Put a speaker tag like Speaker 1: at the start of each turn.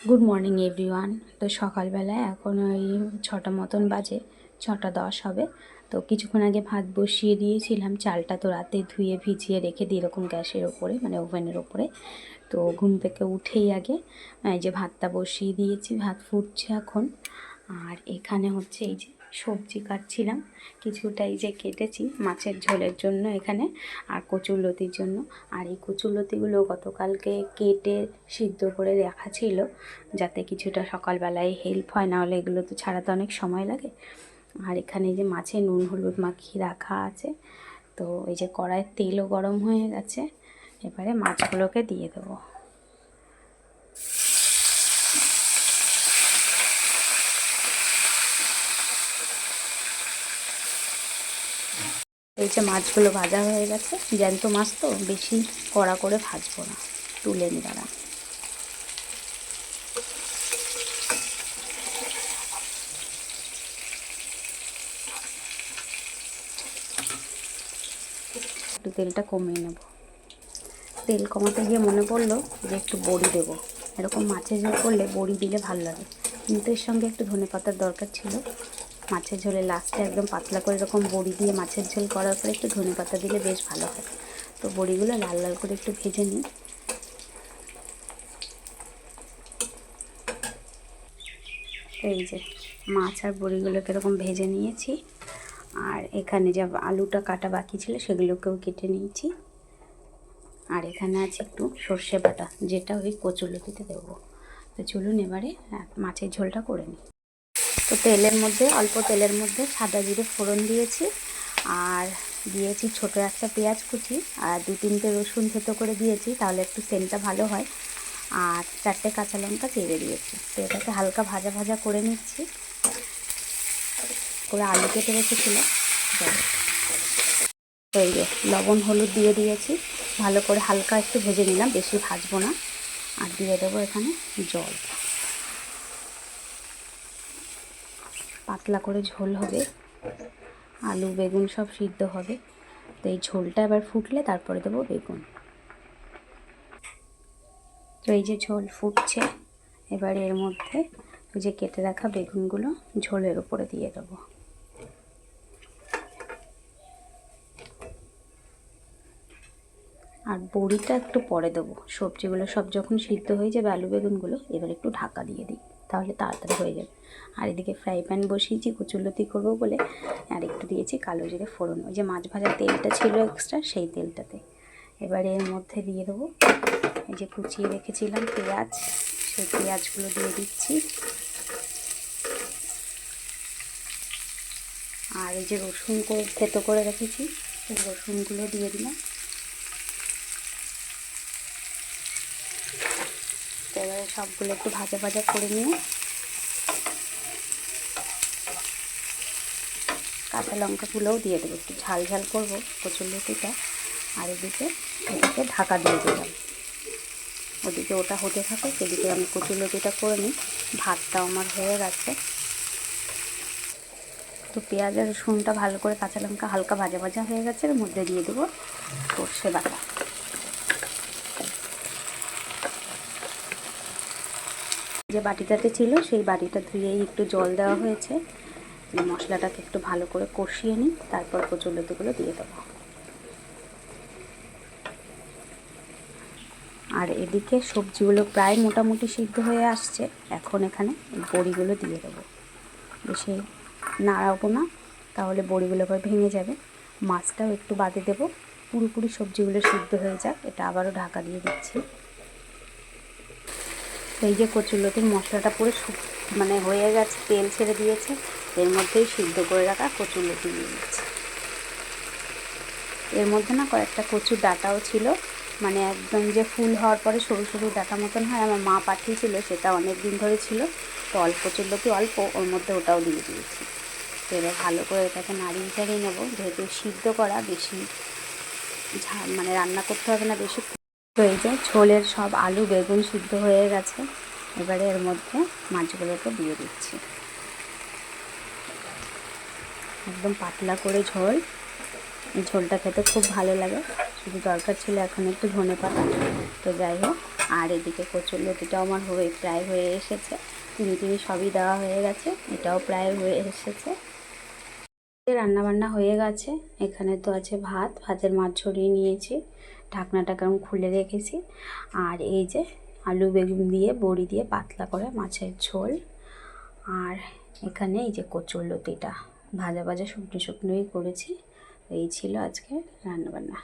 Speaker 1: Good morning everyone তো সকালবেলায় এখন ওই ছটা মতন বাজে, ছটা দশ হবে। তো কিছুক্ষণ আগে ভাত বসিয়ে দিয়েছিলাম, চালটা তো রাতে ধুয়ে ভিজিয়ে রেখে দিই এরকম গ্যাসের ওপরে মানে ওভেনের ওপরে। তো ঘুম থেকে উঠেই আগে, এই যে ভাতটা বসিয়ে দিয়েছি, ভাত ফুটছে এখন। আর এখানে হচ্ছে এই যে সবজি কাটছিলাম। কিছুটা এই যে কেটেছি মাছের ঝোলের জন্য এখানে আর কচুরলতির জন্য। আর এই কচুরলতিগুলো গতকালকে কেটে সিদ্ধ করে রাখা ছিল যাতে কিছুটা সকালবেলায় হেল্প হয় না হলে এগুলো তো ছাড়াতে অনেক সময় লাগে। আর এখানে যে মাছে নুন হলুদ মাখিয়ে রাখা আছে, তো এই যে কড়াইয়ের তেলও গরম হয়ে গেছে। এবারে মাছগুলোকে দিয়ে দেবো। এই যে মাছগুলো ভাজা হয়ে গেছে, জ্যান্ত মাছ তো, বেশি কড়া করে ভাজবো না, তুলে নি দাঁড়া। একটু তেলটা কমিয়ে নেব। তেল কমাতে গিয়ে মনে পড়ল যে একটু বড়ি দেবো। এরকম মাছের ঝোল করলে বড়ি দিলে ভালো লাগে। কিন্তু এর সঙ্গে একটু ধনে পাতার দরকার ছিল। মাছের ঝোলে লাস্টে একদম পাতলা করে এরকম বড়ি দিয়ে মাছের ঝোল করার পরে একটু ধনে পাতা দিলে বেশ ভালো হয়। তো বড়িগুলো লাল লাল করে একটু ভেজে নিই। এই যে মাছ আর বড়িগুলোকে এরকম ভেজে নিয়েছি। আর এখানে যা আলুটা কাটা বাকি ছিল সেগুলোকেও কেটে নিয়েছি। আর এখানে আছে একটু সর্ষে বাটা, যেটা ওই কচুলতিতে দেবো। তো চলুন এবারে মাছের ঝোলটা করে নিই। তো তেলের মধ্যে, অল্প তেলের মধ্যে সাদা জিরে ফোড়ন দিয়েছি আর দিয়েছি ছোট একটা পেঁয়াজ কুচি আর দু তিনটে রসুন থেতো করে দিয়েছি, তাহলে একটু সেন্টটা ভালো হয়। আর চারটে কাঁচা লঙ্কা চেড়ে দিয়েছি, তো এটাকে হালকা ভাজা ভাজা করে নিচ্ছি। করে আলু কেটে রেখেছিলাম। তো এই যে লবণ, হলুদ দিয়ে দিয়েছি, ভালো করে হালকা একটু ভেজে নিলাম, বেশি ভাজবো না। আর দিয়ে দেবো এখানে জল। পাতলা করে ঝোল হবে। আলু, বেগুন সব সিদ্ধ হবে। তো এই ঝোলটা এবার ফুটলে তারপরে দেবো বেগুন। তো এই যে ঝোল ফুটছে, এবার এর মধ্যে ওই যে কেটে রাখা বেগুনগুলো ঝোলের উপরে দিয়ে দেবো। আর বড়িটা একটু পরে দেবো। সবজিগুলো সব যখন সিদ্ধ হয়ে যাবে আলু, বেগুনগুলো, এবার একটু ঢাকা দিয়ে দিই। তাহলে তাড়াতাড়ি হয়ে যাবে। আর এদিকে ফ্রাই প্যান বসিয়েছি, কচুরলতি করব বলে, আর একটু দিয়েছি কালো জিরে ফোড়ন। ওই যে মাছ ভাজার তেলটা ছিল এক্সট্রা সেই তেলটাতে। এবারে এর মধ্যে দিয়ে দেবো, এই যে কুচিয়ে রেখেছিলাম পেঁয়াজ, সেই পেঁয়াজগুলো দিয়ে দিচ্ছি। আর এই যে রসুন করে থেতো করে রেখেছি, সেই রসুনগুলো দিয়ে দিলাম। এবারে সবগুলো একটু ভাজা ভাজা করে নিয়ে কাঁচা লঙ্কাগুলোও দিয়ে দেবো। একটু ঝাল ঝাল করব কচুর লতিটা আর এদিকে এদিকে ঢাকা দিয়ে দিলাম। ওদিকে ওটা হতে থাকে সেদিকে আমি কচুর লতিটা করে নিই। ভাতটাও আমার হয়ে গেছে। তো পেঁয়াজ আর রসুনটা ভালো করে কাঁচা লঙ্কা হালকা ভাজা ভাজা হয়ে গেছে, এর মধ্যে দিয়ে দেবো সর্ষে বাটা। যে বাটিটাতে ছিল, সেই বাটিটা ধুয়েই একটু জল দেওয়া হয়েছে। মশলাটাকে একটু ভালো করে কষিয়ে নিই, তারপর কচুলতিগুলো দিয়ে দেবো। আর এদিকে সবজিগুলো প্রায় মোটামুটি সিদ্ধ হয়ে আসছে। এখন এখানে বড়িগুলো দিয়ে দেবো। বেশি নাড়াবো না, তাহলে বড়িগুলো আবার ভেঙে যাবে। মাছটাও একটু বাদে দেবো। পুরোপুরি সবজিগুলো সিদ্ধ হয়ে যাক। এটা আবারও ঢাকা দিয়ে দিচ্ছি। এই যে কচুরলতির মশলাটা পুরো মানে হয়ে গেছে, তেল ছেড়ে দিয়েছে। এর মধ্যেই সিদ্ধ করে রাখা কচুরলতি দিয়ে দিচ্ছে এর মধ্যে না কয়েকটা কচুর ডাটাও ছিল। মানে একদম যে ফুল হওয়ার পরে সরু সরু ডাটা মতন হয়, আমার মা পাঠিয়েছিল, সেটা অনেক দিন ধরে ছিল। তো অল্প কচুরলতি অল্প, ওর মধ্যে ওটাও দিয়ে দিয়েছি। তো এবার ভালো করে এটাকে নাড়িয়ে চাড়িয়ে নেব। যেহেতু সিদ্ধ করা, বেশি মানে রান্না করতে হবে না, বেশি তো এই যে ঝোলের সব আলু, বেগুন সিদ্ধ হয়ে গেছে। এবারে এর মধ্যে মাছগুলোকে দিয়ে দিচ্ছি। একদম পাতলা করে ঝোল। এই ঝোলটা খেতে খুব ভালো লাগে। শুধু দরকার ছিল এখন একটু ধনে পাতা। তো যাই হোক, আর এদিকে কচুর লতিটাও আমার হয়ে প্রায় হয়ে এসেছে। চিনি টিনি সবই দেওয়া হয়ে গেছে। এটাও প্রায় হয়ে এসেছে। রান্না বান্না হয়ে গেছে। এখানে তো আছে ভাত। ভাতের মাছ ছড়িয়ে নিয়েছি। ঢাকনাটা কেমন খুলে রেখেছি। আর এই যে আলু বেগুন দিয়ে, বড়ি দিয়ে পাতলা করে মাছের ঝোল। আর এখানে এই যে কচুর লতিটা, ভাজা ভাজা শুকনো শুকনোই করেছি। এই ছিল আজকে রান্নাবান্না।